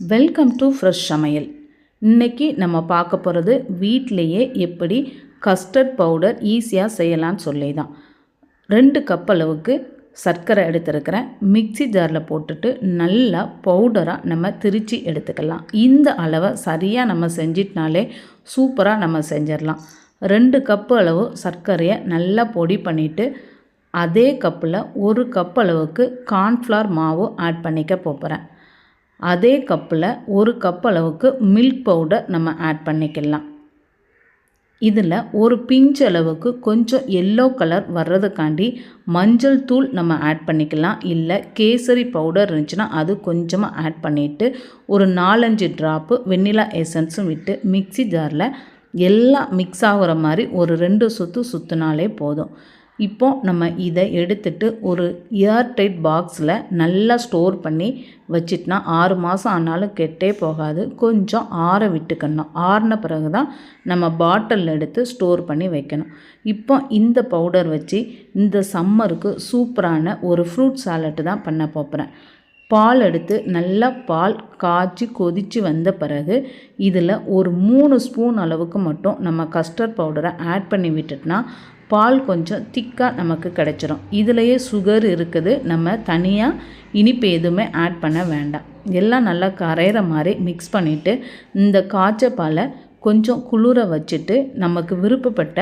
Welcome to fresh சமையல். இன்னைக்கு நம்ம பார்க்க போகிறது வீட்டிலையே எப்படி கஸ்டர்ட் பவுடர் ஈஸியாக செய்யலாம்னு சொல்லி தான் ரெண்டு கப் அளவுக்கு சர்க்கரை எடுத்துருக்கிறேன். மிக்ஸி ஜாரில் போட்டுட்டு நல்லா பவுடராக நம்ம திரித்து எடுத்துக்கலாம். இந்த அளவை சரியாக நம்ம செஞ்சிட்டனாலே சூப்பராக நம்ம செஞ்சிடலாம். ரெண்டு கப்பு அளவு சர்க்கரையை நல்லா பொடி பண்ணிவிட்டு அதே கப்பில் ஒரு கப் அளவுக்கு கார்ன்ஃப்ளவர் மாவு ஆட் பண்ணிக்க போகிறேன் அதே கப்பில் ஒரு கப் அளவுக்கு மில்க் பவுடர் நம்ம ஆட் பண்ணிக்கலாம். இதில் ஒரு பிஞ்ச் அளவுக்கு கொஞ்சம் எல்லோ கலர் வர்றதுக்காண்டி மஞ்சள் தூள் நம்ம ஆட் பண்ணிக்கலாம். இல்லை கேசரி பவுடர் இருந்துச்சுன்னா அது கொஞ்சமாக ஆட் பண்ணிவிட்டு ஒரு நாலஞ்சு ட்ராப்பு வெண்ணிலா எசன்ஸும் விட்டு மிக்ஸி ஜாரில் எல்லாம் மிக்ஸ் ஆகுற மாதிரி ஒரு ரெண்டு சுற்று சுற்றினாலே போதும். இப்போ நம்ம இதை எடுத்துட்டு ஒரு ஏர்டைட் பாக்ஸில் நல்லா ஸ்டோர் பண்ணி வச்சிட்டினா ஆறு மாதம் ஆனாலும் கெட்டே போகாது. கொஞ்சம் ஆற விட்டுக்கணும். ஆறின பிறகு தான் நம்ம பாட்டில் எடுத்து ஸ்டோர் பண்ணி வைக்கணும். இப்போ இந்த பவுடர் வச்சு இந்த சம்மருக்கு சூப்பரான ஒரு ஃப்ரூட் சாலட்டு தான் பண்ண போகிறேன் பால் எடுத்து நல்லா பால் காய்ச்சி கொதித்து வந்த பிறகு இதில் ஒரு மூணு ஸ்பூன் அளவுக்கு மட்டும் நம்ம கஸ்டர்ட் பவுடரை ஆட் பண்ணி விட்டுட்டுனா பால் கொஞ்சம் திக்காக நமக்கு கிடச்சிரும். இதுலேயே சுகர் இருக்குது. நம்ம தனியாக இனிப்பு எதுவுமே ஆட் பண்ண வேண்டாம். எல்லாம் நல்லா கரையிற மாதிரி மிக்ஸ் பண்ணிவிட்டு இந்த காய்ச்ச பாலை கொஞ்சம் குளிர வச்சுட்டு நமக்கு விருப்பப்பட்ட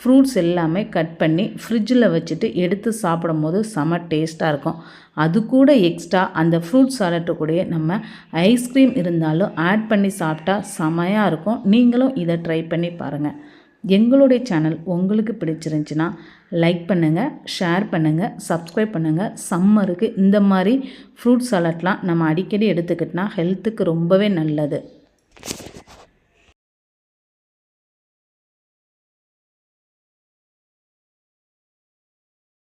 ஃப்ரூட்ஸ் எல்லாமே கட் பண்ணி ஃப்ரிட்ஜில் வச்சுட்டு எடுத்து சாப்பிடும் போது செம டேஸ்ட்டாக இருக்கும். அது கூட எக்ஸ்ட்ரா அந்த ஃப்ரூட் சாலட்டு கூட நம்ம ஐஸ்கிரீம் இருந்தாலும் ஆட் பண்ணி சாப்பிட்டா செமையாக இருக்கும். நீங்களும் இதை ட்ரை பண்ணி பாருங்கள் எங்களுடைய சேனல் உங்களுக்கு பிடிச்சிருந்துச்சின்னா லைக் பண்ணுங்கள் ஷேர் பண்ணுங்கள் சப்ஸ்கிரைப் பண்ணுங்கள் சம்மருக்கு இந்த மாதிரி ஃப்ரூட் சாலட்லாம் நம்ம அடிக்கடி எடுத்துக்கிட்டோன்னா ஹெல்த்துக்கு ரொம்பவே நல்லது.